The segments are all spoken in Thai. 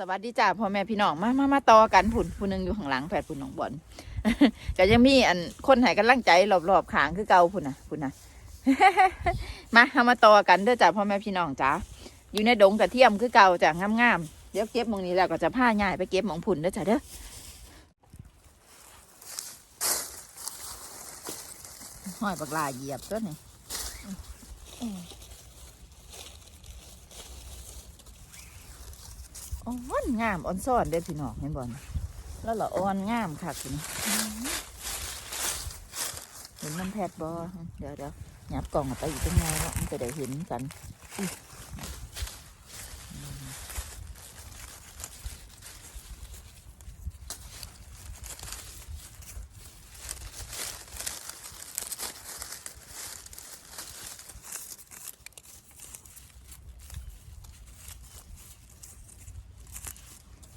สวัสดีจ้าพ่อแม่พี่น้องมามามาต่อกันผุนผู้หนึงอยู่ข้างหลังแผดผุนน้องบอลก็ยังมีอันคนให้กำลังใจรอบๆขางคือเก่าพุ่นนะพุ่นนะมาเอามาต่อกันเด้อจ้าพ่อแม่พี่น้องจ้าอยู่ในดงกระเทียมคือเก่าจ้างามๆเดี๋ยวเก็บมองนี้แล้วก็จะผ้าง่ายไปเก็บมองผุนเด้อจ้าเด้อห้อยบักลาเหยียบตัวนี่ อ่อนงามอ่อนซ่อนเด้อพี่น้องเห็นบ่นแล้วเหรออ่อนงามค่ะคุณเห็นมันแพดบอเดี๋ยวเดี๋ยวหยับกล่องออกไปอยู่ตรงไหนวะมันจะได้เห็นกัน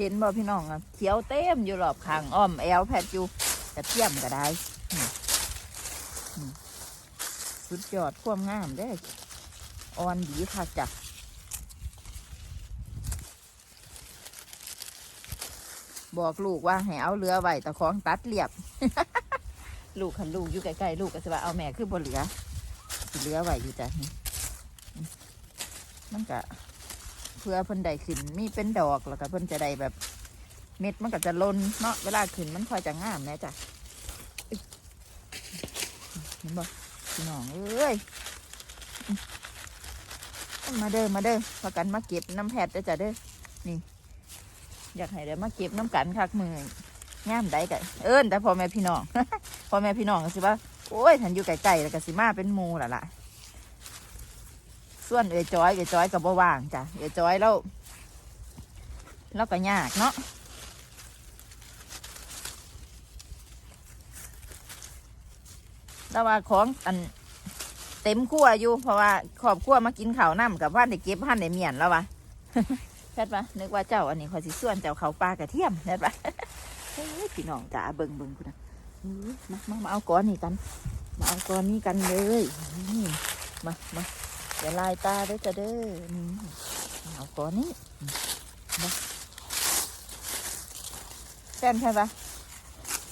เห็นบ่พี่น้องอะเขียวเต็มอยู่รอบข้างอ้อมแอลแพทย์อยู่กระเทียมก็ได้สุดยอดความงามเด้ออ่อนดีค่ะจ้ะบอกลูกว่าให้เอาเรือไว้ตะของตัดเรียบ ลูกคันลูกอยู่ใกล้ๆลูกก็จะว่าเอาแม่ขึ้นบนเรือเรือไว้อยู่จ้ะนี่อืมมันก็ เพื่อเพิ่นได้ขึ้นมีเป็นดอกแล้วก็เพิ่นจะได้แบบเม็ดมันก็จะล้นเนาะเวลาขึ้นมันค่อยจะงามน่จ้ะเห็นบ่พี่น้องเอ้ยมาเด้อมาเด้อพากันมาเก็บน้ำแพทย์เด้อจ้ะเด้อนี่ อยากให้ได้มาเก็บน้ำกันคักมืองามได้กันเอิ้นแต่พ่อแม่พี่น้องพ่อแม่พี่น้องก็สิว่าโอ้ยฉันอยู่ไกลๆแล้วก็สิมาเป็นมูล่ะล่ะ ส่วนเอจ้อยเอจ้อยกับบ่ว่างจ้ะเอจ้อยแล้วแล้วก็ยากเนาะแล้วว่าของอันเต็มครัวอยู่เพราะว่าครอบครัวมากินข้าวน้ำกับว่านได้เก็บว่นได้เมียนแล้ววะแพทย์ปะนึกว่าเจ้าอันนี้คอสิส่วนเจ้าเขาปลากระเทียมแพทย์ปะเฮ้ยพี่น้องจ๋าเบิ่งเบิ่งคุณนะมามามาเอาก้อนนี้กัน มาเอาก้อนนี้กันเลยนี่มามา อย่าลายตาด้อจ้ะเด้อนี่เอาก้อนนี้มาแฟนใช่ปะ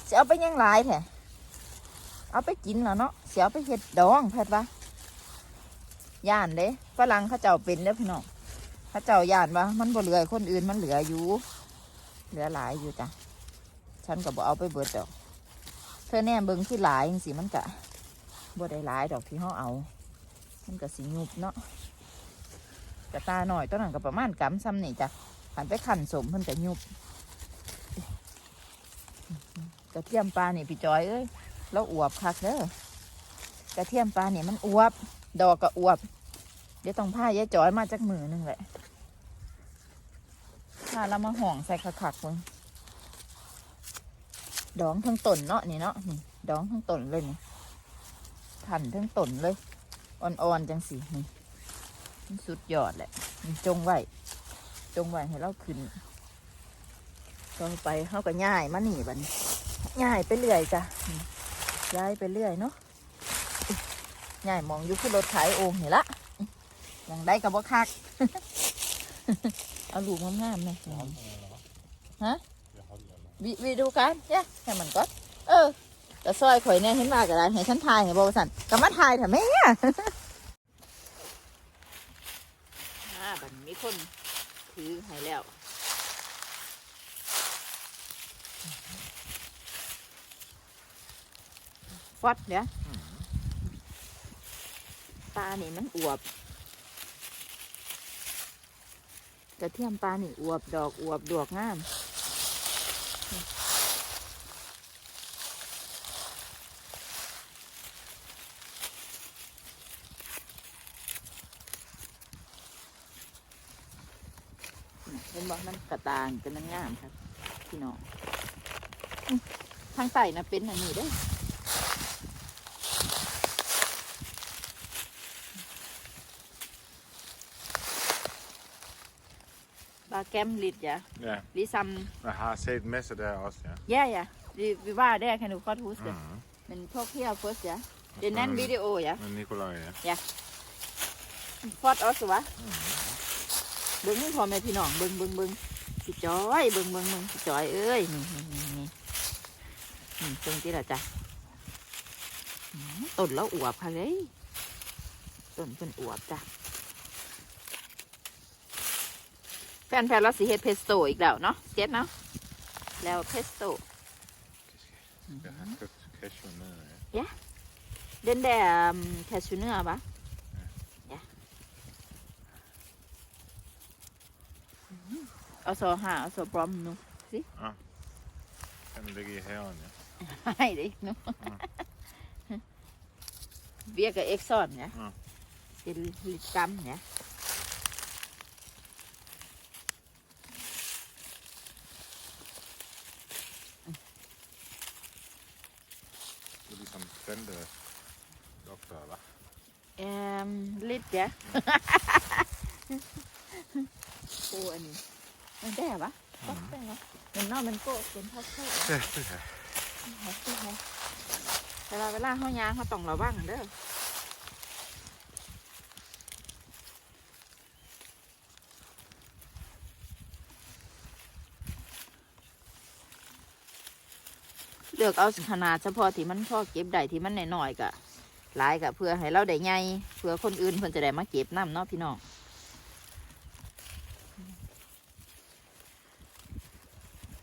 จะเอาไปยังลายแท้เอาไปกินแล้วเนาะเสียเอาไปเห็ดดองแพทย์วะย่านเด้ฝรั่งเขาเจ้าเป็นเด้อพี่น้องเขาเจ้าย่านวะมันบ่เหลือคนอื่นมันเหลืออยู่ เหลือหลายอยู่จ้ะฉันก็บ่เอาไปเบิดดอกเธอแน่เบิ่งที่หลายจังสิมันกะบ่ได้หลายดอกที่เขาเอา มันก็สิยุบเนาะกระตาหน่อยต้นนั้นก็ประมาณกำซ้ำนี่จ้ะหันไปขันสมเพิ่นก็ยุบกระเทียมปลาเนี่พี่จอยเอ้ยแล้วอวบคักเด้อกระเทียมปลาเนี่ยมันอวบ ดอกก็อวบ เดี๋ยวต้องผ้ายายจอยมาจากมือหนึงแหละถ้าเรามาห่องใส่คักๆมึงดองทั้งต้นเนาะนี่เนาะนี่ดองทั้งต้นเลยนี่ขันทั้งต้นเลย อ่อนๆจังสีนี่มันสุดยอดแหละนี่จงไว้จงไว้ให้เราขึ้นต่อไปเขาก็ย่ายมาหนีบัดนย่ายไปเรื่อยจ้ะย้ายไปเรื่อยเนาะย้ายมองอยู่ขึ้นรถขายโอ่งนี่ละอย่างได้กับว่าคักเอาลูกงามๆเลยฮะวิวิดูกันเนี่ยให้มันก็เออ แต่ซอยข่อยเนี่ยเห็นมากระไรให้ฉันถ่ายให้บอสันก็มาถ่ายเถอะแม่อ่าบันมีคนถือให้แล้วฟอดเดี๋ยปลานี่มันอวบกระเทียมปลานี่อวบดอกอวบดอกงามเห็นบอกมันกระตางกันมันงามครับพี่น้องอื้อทางใต้นะเป็นอันนี้เด้อ Bare gem lidt, ja. Ja, Ligesom, jeg har set masser der også, ja. ja, ja. Vi, vi var der, kan du godt huske. Mm. Mm. Men på her først, ja. Det er en anden Mm. video, ja. Med Nikolaj, ja. Flot også, hva'? เบิ้งนี่พอแม่พี่น้องเบิ้งเบิ้งเบิ้ง พี่จอยเบิ่งเบิ่งเบิ่งพี่จอยเอ้ยนี่นี่นี่นี่นี่ตรงที่ละจ้ะอืมต้นแล้วอวบค่ะเลยต้นเป็นอวบจ้ะแฟนแฟนเราสิเฮ็ดเพสโต้อีกแล้วเนาะเก็ตเนาะแล้วเพสโต้ Jag har kokt cashew nu. ja. เดนแดมแคชูเนื้อปะเนี่ย เอาโซหาเอาโซบรอมหนู Den ligger i haven, ja. ให้ดิหนูเบียร์กับเอ็กซอนเนี่ยอืมเป็นลิตรกรัมเนี่ย Du är liksom tänder doktor, va? เอ่มลิตรเนี่ยโอ้อันนี้ มันได้ปะก็ได้ปะมันนอกมันโก้เป็นพักโก้ Det är det här. เวลาเวลาเขายางเขาต้องระวังเด้อเลือกเอาขนาดเฉพาะที่มันพอเก็บได้ที่มันหน่อยๆกะหลายกะเพื่อให้เราได้ใหญ่เพื่อคนอื่นเพิ่นจะได้มาเก็บน้ำเนาะพี่น้อง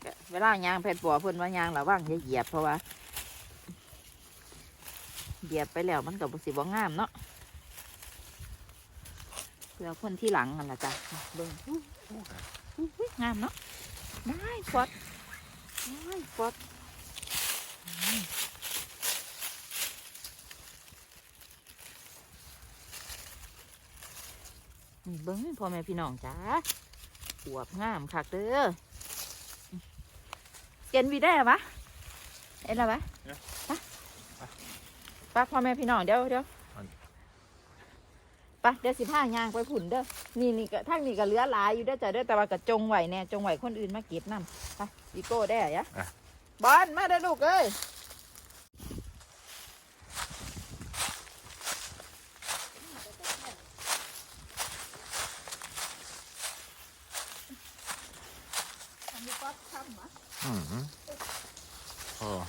ก็เวลายางแผ่นปัวเพิ่นว่ายางระวังอย่าเหยียบเพราะว่าเหยียบไปแล้วมันกับสิบ่งามเนาะเพื่อคนที่หลังกันละจ้ะเบิ่งงามเนาะได้ฟอดได้ฟอดนี่เบิ้งพ่อแม่พี่น้องจ้าอวบงามคักเด้อ เกณฑ์วีได้ปะเอ็นละปะป้าพ่อแม่พี่น้องเดี๋ยวเดี๋ยวอันไปเดี๋ยวสิผ้ายางไปผุนเด้อ นี่นี่ก็ทั้งนี่ก็เหลือหลายอยู่เด้อจ้ะเด้อแต่ว่าก็จงไหวแน่จงไหวคนอื่นมาเก็บน้ำไปดีโก้ได้อะยะอะบอลมาเด้อลูกเอ้ยทำดีป๊อปทำเหรอ Mm. Åh.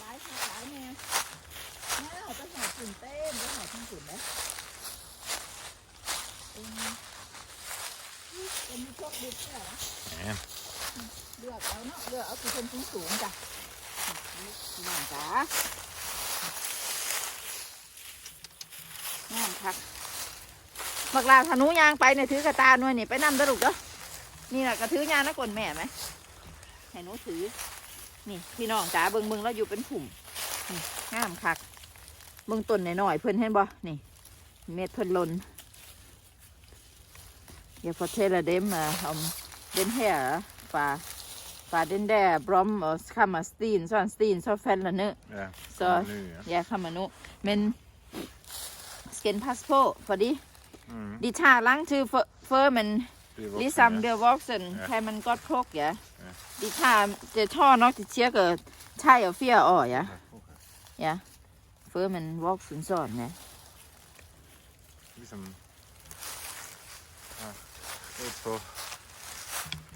หลายค่ะหลายแม่แม่เอาไปหาฝุ่นเต้นไปหาทั้งฝุ่นนะเอ็มเอ็มมีพวกดิบ เหรอเลือกเอาเนาะเลือกเอาคือคนสูงสูงๆจ้ะพี่น้องจ๋าแม่นคักบักลาธนูยางไปเนี่ยถือกระตาหน่วยนี่ไปนั่เด้อลูกเด้อนี่แหละกระถือยางนะกลแม่ไหมให้หนูถือ นี่พี่น้องจ๋าเบิงเบิงแล้วอยู่เป็นผุ่มนี่งามคักเบิงต้นหน่อยๆเพิ่นเห็นบ่นี่ เม็ดเพิ่นลน อย่าพอเทละเดมอะเอาเดนแห่ปลาปลาเดนแด่บรอมเออคามาสตีนซอนสตีนซอนแฟนละเนอะ Ja. Så- kommer Nu, ja. อย่าคามานุเมนสเกนพาสโพพอดี Mm. ดิชาล้างชื่อเฟอเฟอร์มัน Det är vuxen, Ligesom ja. det voksen Ja. kan man godt plukke, ja. Ja. De tager, det tager nok til cirka 3 og 4 år, ja. Ja, okay. Ja. Før man voksen sådan, ja. Ligesom... Ja.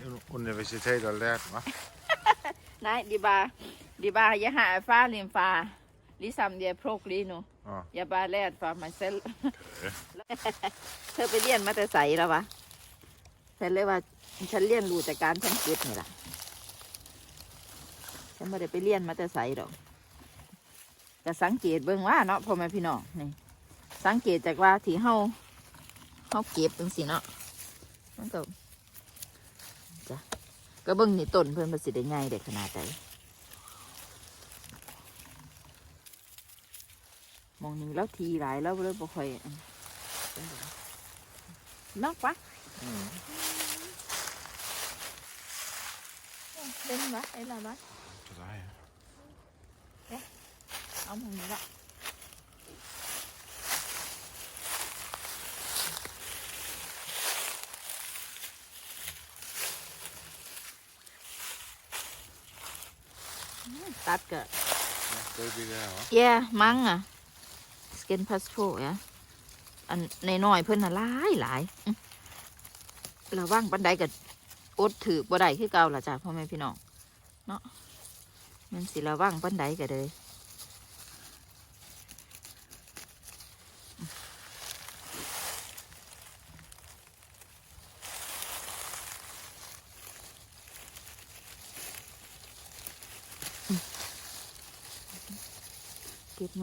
Ude på universitetet og lært, hva'? Nej, det er bare, det er bare, jeg har erfaring en far. Ligesom jeg plukker lige nu. Åh. Jeg har bare lært for mig selv. เธอไปเรียนมาแต่ใสแล้ววะฉันเลยว่า ฉันเรียนรู้จากการฉันเก็บนี่แหละฉันไม่ได้ไปเรียนมาแต่ใสหรอกแต่สังเกตเบิ่งว่าเนาะพ่อแม่พี่น้องนี่ สังเกตจากว่าที่เฮาเฮาเก็บจังสิเนาะ มันก็จ้ะก็เบิ่งนี่ต้นเพิ่นประสิได้ใหญ่ได้ขนาดใดมองนี่แล้วทีหลายแล้วเลยบ่ค่อยอันนอกวะ Mm. เล่นวะไอ้ละวะ Cause I เอาหมึงนี้ละ ตัดกะ baby there. Huh? แย่มั้งอะสกินพาสโฟอะอันในน้อยๆเพิ่นน่ะหลายหลายอื้อระวังปันไดกับอดถือบ่ได้คือเก่าล่ะจ้ะพ่อแม่พี่น้องเนาะมันสิระวังปันไดก็เลย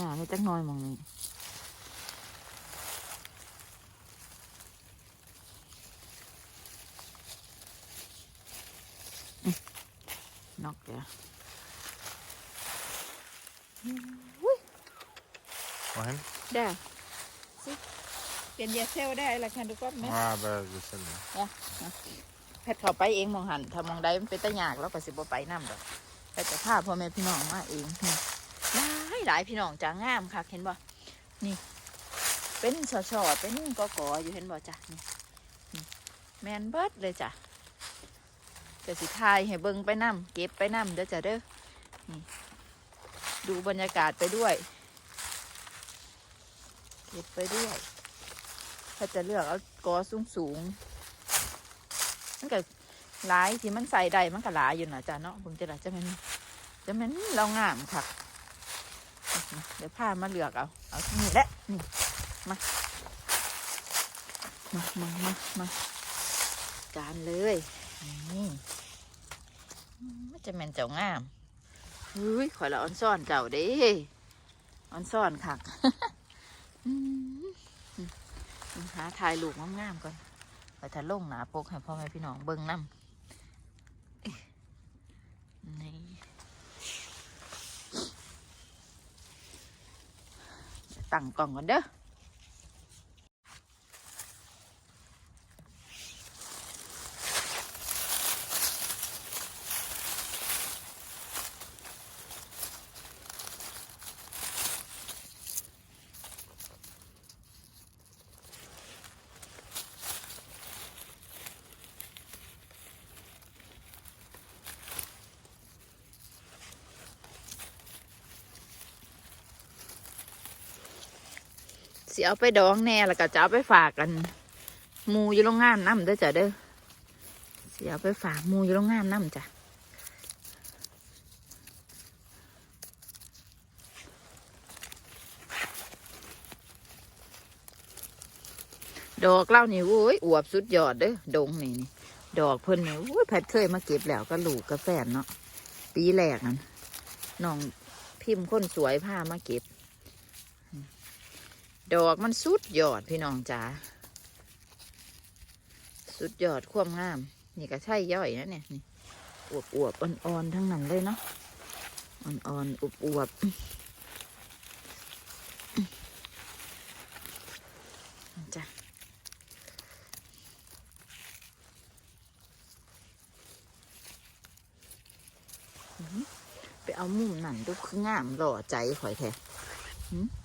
เก็บงานไม่จักหน้อยหมองนี้อื้อนอกเดี๋ยว Vad ได้สิเปลี่ยนยาเซลได้ละค่ะทุกคนไหม Ah, bara det sen. แพทย์เข้าไปเองมองหันถ้ามองใดมันเป็นตะยากแล้วก็สิบ่ไปน้ำดอกแต่จะพาพ่อแม่พี่น้องมาเองนี่ หลายพี่น้องจ้างามค่ะเห็นบ่นี่ เป็นชอชอๆเป็นกอกออยู่เห็นบ่จ้ะนี่แมนเบิร์ดเลยจ้ะจะสิทายให้เบิ่งไปน้ำเก็บไปน้ำเด้อจ้ะเด้อนี่ดูบรรยากาศไปด้วย เก็บไปด้วย ถ้าจะเลือกเอากอสูงสูงๆมันก็หลายที่มันใส่ได้มันก็หลายอยู่นะจ๊ะเนาะเบิ่งจะหละจะมันจะมันเรางามค่ะ เดี๋ยวพามาเลือกเอา เอาที่นี่แหละนี่มา มามามามาจานเลยนี่มันจะแม่นเจ้างามเฮ้ยข่อยละออนซ่อนเจ้าเด้ออนซ่อนค่ะอืมอืมหาถ่ายรูปงามๆก่อนไปถ่ายลงหนาปกให้พ่อแม่พี่น้องเบิ่งน้ำเอ๊ะนี่ ตั้งกล่องก่อนเด้อ สิเอาไปดองแน่แล้วก็จะเอาไปฝากกันมูอยู่โรงงานน้ำเด้อจ้ะเด้อสิเอาไปฝากมูอยู่โรงงานน้ำจ้ะดอกเล่านี่โอ้ยอวบสุดยอดเด้อดงนี่นี่ดอกเพิ่นนี่โอ้ยแพทเคยมาเก็บแล้วก็ลูกกาแฟนเนาะปีแรกนั่นน้องพิมพ์คนสวยพามาเก็บ ดอกมันสุดยอดพี่น้องจ๋าสุดยอดควมงาม นี่ก็ใช่ย่อยนะเนี่ยนี่อวบอวบอ่อนๆทั้งนั้นเลยเนาะอ่อนๆอวบอวบจ้ะอื้อหือไปเอามุมนั่นดูคืองามหล่อใจข่อยแท้หืมเ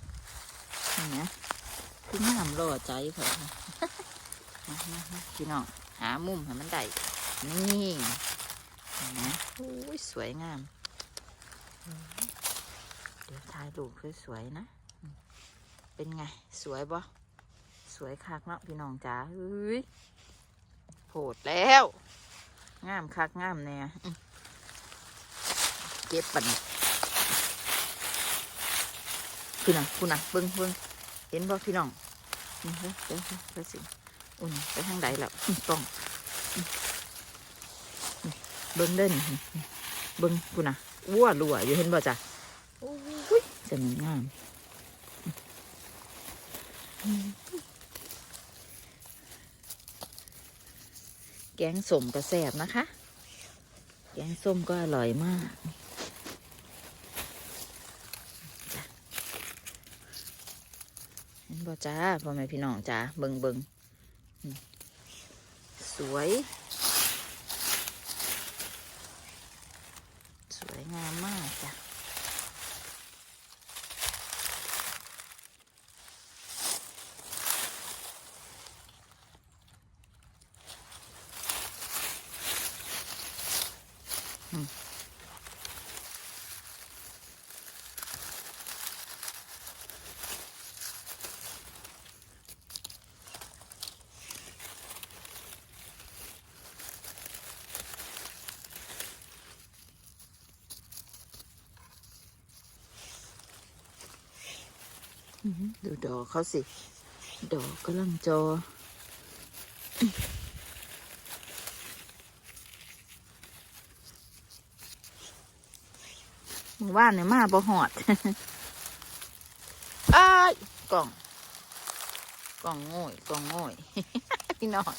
ห็น คือใจเพิ่นค่ะมามาพี่น้องหามุมให้มันได้นี่นไหมโอ้ยสวยงาม เดี๋ยวถ่ายรูปสวยๆนะ เป็นไง สวยบ่สวยคักเนาะพี่น้องจ๋าเฮ้ยโหดแล้ว งามคักงามแน่อืมเก็บปันพี่น้องคุณน่ะเบิ้งเบิ้งเห็นบ่พี่น้อง นี่เฮ้ยเดี๋ยวเดี๋ยวเดี๋ยวสิอุ่นไปทางใดแล้วอื้องเบิ้งเด่นเบิ้งกูนะวัวรัวอยู่เห็นบ่จ้ะโอ้ยจะมีงามแกงส้มกระแสบนะคะ แกงส้มก็อร่อยมาก เห็น บ่จ้าพ่อแม่พี่น้องจ้าเบิงเบิง สวยงามมากจ้ะ อื้อหือ ดูดอกเขาสิ ดอกกำลังจอ หมือว่านเนี่ยมาบ่หอดอ้ายกล่อง กล่องโง่ยกล่องโง่ยพี่น้อง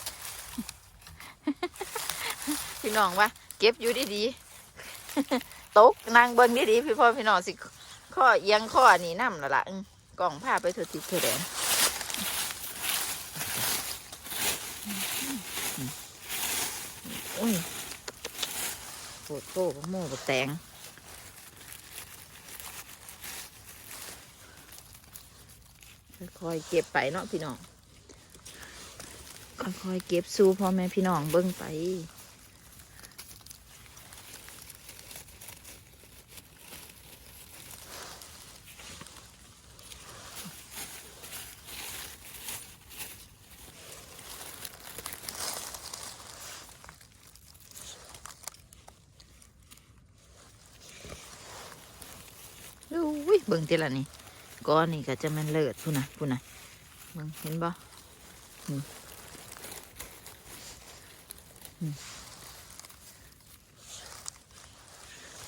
พี่น้องวะเก็บอยู่ดีๆตกนางเบิ้งดีๆพี่พ่อพี่น้องสิข้อเอียงข้อนี่น้ำละละ กล่องผ้าไปเถอะทิศเถอะแดงอุ้ยโคตรโตกโม่กแตงค่อยๆเก็บไปเนาะพี่น้องค่อยๆเก็บสู้พ่อแม่พี่น้องเบิ้งไป อุ้ย เบิ่งทีละนี่ก้อนนี่ก็จะมันเลิศพูนะพูนะเบิ่งเห็นบ่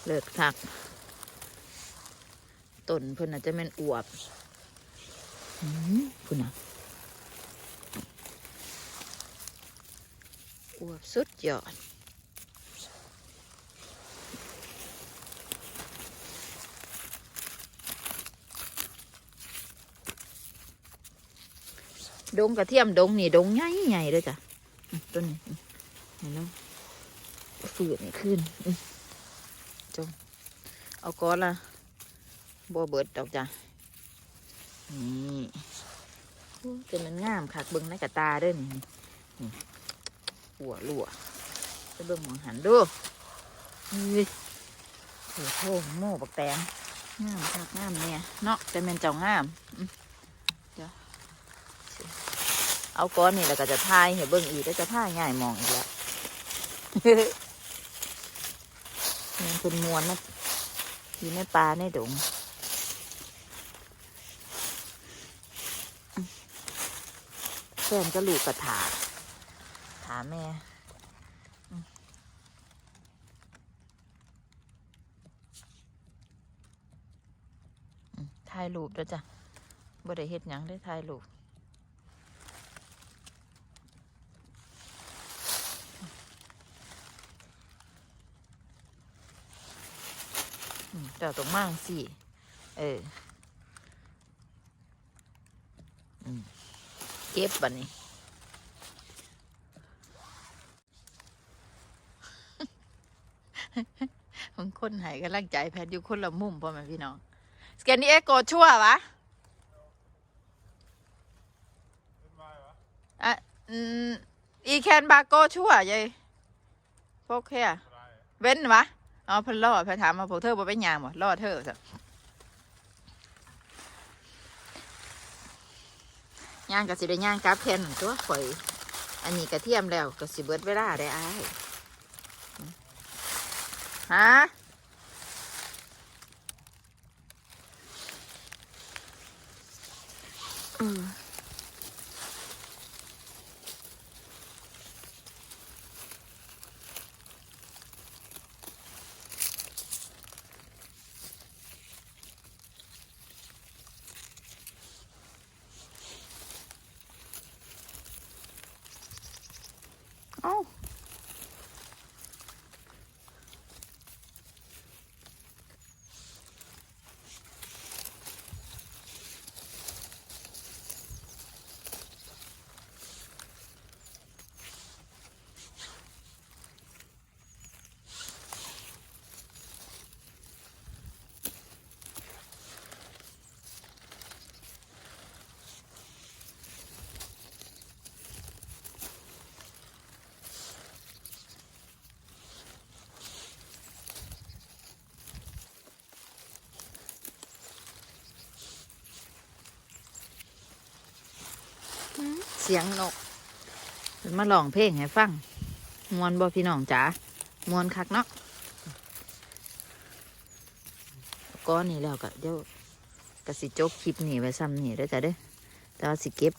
เลิศคักต้นพิ่นอาจจะม่นอวบอืมพูนะอวบสุดยอด ดงกระเทียมดงนี่ดงใหญ่ใหญ่เลยจ้ะต้นนี้เห็นแล้วฝืดนี่ขึ้นจงเอาก้อนละบัวเบิดดอกจ้ะนี่โอ้แต่มันงามคักเบิ้งในกระตาด้วยนี่หัวลัวจะเบิ้งหมองหันดูนี่โอ้โหโม่บักแตงงามคักงามเนี่ยเนาะแต่เป็นเจ้างาม เอาก้อนนี่แล้วก็จะทายเห็นเบิ่งอีกก็จะทายง่ายมองอีกแล้วมันเป็นมวลนะอยู่ในป่าในดงแฟนก็ลูกกระถาถาแม่ถ่ายรูปแล้วจ้ะบ่ได้เฮ็ดหยังได้ถ่ายรูป เจ้าตรงมั่งสิเออเก็บบันนี้มันคนหายกำลังใจแพทย์อยู่คนละมุมพ่อแม่พี่น้องสแกนนี่เอ็กโกชั่ววะอะอืมอีแคนบาโกชั่วยายพวกแค่เว้นวะ เอ๋อเพิ่นล่อเพิ่นถามมาพวกเธอบ่เป็นหยางบ่ล่อเธอซะย่างก็สิได้ย่างกับแทนนั่นตัวข่อย อันนี้กระเทียมแล้วก็สิเบิดเวลาได้อ้ายฮะเออเอ้า เสียงนกเพิ่นมาร้องเพลงให้ฟังมวนบ่พี่น้องจ๋ามวนคักเนาะก้อนนี้แล้วก็เดี๋ยวกสิจบคลิปนี่ไว้ซ้ำนี่เด้อจ้ะเด้อแต่ว่าสิเก็บ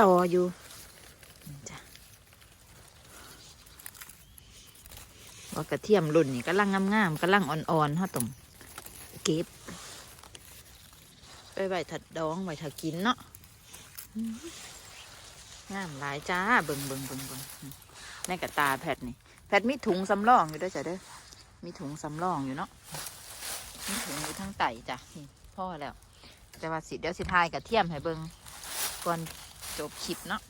ต่ออยู่จ้ะว่ากระเทียมรุ่นนี่กำลังงามๆกำลังอ่อนๆฮาต้องเก็บไปไว้ถัดดองไว้ถัดกินเนาะ งามหลายจ้าเบิ่งเบิ่งเบิ่งเบิ่งอืมในกระตาแพทนี่ แพทมีถุงสำรองอยู่ด้วยจ้ะเด้อมีถุงสำรองอยู่เนาะมีถุงอยู่ทั้งไตจ้ะนี่พ่อแล้ว แต่ว่าสิเดี๋ยวสิทายกระเทียมให้เบิ่งก่อนจบคลิปเนาะ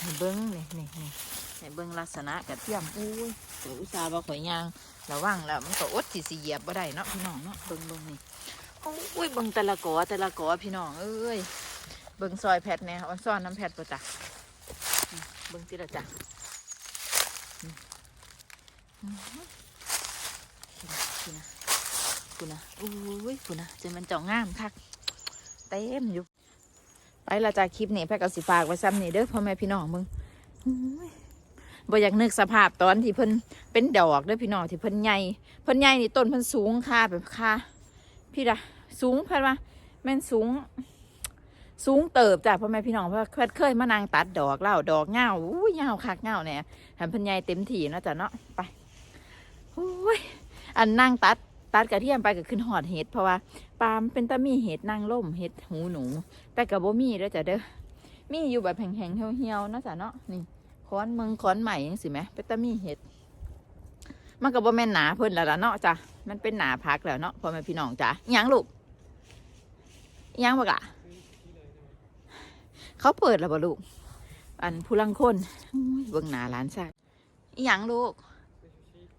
ให้เบิ่งนี่นี่นี่ให้เบิ่งลักษณะกระเทียมอุ้ยเดี๋ยวอุตสาห์ว่ข่อยยางระวังแล้วมันก็อดสิสิเหยียบบ่ได้เนาะพี่น้องเนาะเบิ่งเบิ่งนี่อุ้ยเบิ่งแต่ละกอแต่ละกอพี่น้องเอ้ย เบิ่งซอยแพทเนี่ยออนซ่อนน้ำแพทประจักเบิ่งติละจ้ะคุณนะคุณนะอุ้ยคุณนะจะมันเจ่องามคักเต็มอยู่ ไปละจากคลิปนี้แพทย์ก็สิฝากไว้ซ้ำนี่เด้อพ่อแม่พี่น้องมึงอุ้ยบ่อยากนึกสภาพตอนที่เพิ่นเป็นดอกเด้อพี่น้องที่เพิ่นใหญ่เพิ่นใหญ่นี่ต้นเพิ่นสูงค่าแบบค่าพี่ดะสูงเพันว่าแม่นสูง สูงเติบจ้ะพ่อแม่พี่น้องเพราะว่าเคยเคยมานางตัดดอกเล่าดอกเงาอุ้ยเงาคักเงาเนี่ยหันพันใหญ่เต็มที่นะจ้ะเนาะไปอุ้ยอันนั่งตัดตัดกระเทียมไปก็ขึ้นหอดเห็ดเพราะว่าปามเป็นตะมีเห็ดนางล่มเห็ดหูหนู แต่กับบ่มีแล้วจ้ะเด้อมีอยู่แบบแห้งๆเหี่ยวๆนะจ้ะเนาะนี่ค้อนเมืองค้อนใหม่ยังสิไหมเป็นตะมีเห็ดมันก็บ่แม่นหนาเพิ่นแล้วล่ะเนาะจ้ะมันเป็นหนาพักแล้วเนาะพ่อแม่พี่น้องจ้ะยังลูกยังบ่กะ เขาเปิดแล้วบ่ลูก อันผู้ลังคนอุ้ยเบิ่งหน้าหลานชายอิหยังลูก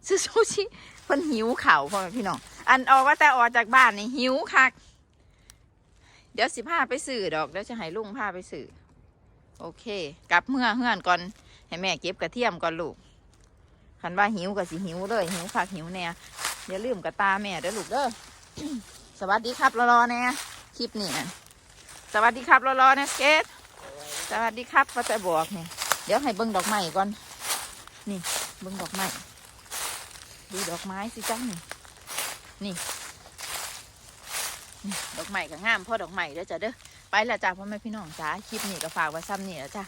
ซื้อซูชิเพิ่นหิวข่าวพ่อแม่พี่น้องอันออกว่าแต่ออกจากบ้านนี่หิวคัก เดี๋ยวสิพาไปสื่อดอกเดี๋ยวจะให้ลุงพาไปสื่อโอเค กลับเมื่อเฮือนก่อนให้แม่เก็บกระเทียมก่อนลูกคันว่าหิวก็สิหิวเลยหิวคักหิวแน่อย่าลืมกับตาแม่เด้อลูกเด้อสวัสดีครับรอรอๆแน่คลิปนี่น่ะสวัสดีครับรอรอๆแน่สเกต สวัสดีครับว่าจะบอกนี่เดี๋ยวให้เบิ้งดอกไม้ก่อน นี่เบิ้งดอกไม้ดูดอกไม้สิจ้านี่นี่นี่ดอกไม้ก็งามพ่อดอกไม้เด้อจ้ะเด้อไปละจ้าพ่อแม่พี่น้องจ้าคลิปนี้ก็ฝากไว้ซ้ำนี่แล้วจ้า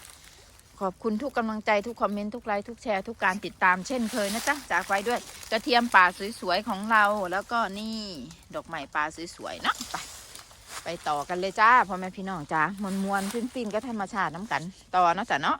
ขอบคุณทุกกำลังใจทุกคอมเมนต์ทุกไลค์ทุกแชร์ทุกการติดตามเช่นเคยนะจ๊ะจากไว้ด้วย กระเทียมป่าสวยๆของเราแล้วก็นี่ ดอกไม้ป่าสวยๆเนาะไป ไปต่อกันเลยจ้าพ่อแม่พี่น้องจ้ามวนๆฟินๆก็ธรรมชาติน้ำกัน ต่อเนาะจ้ะเนาะ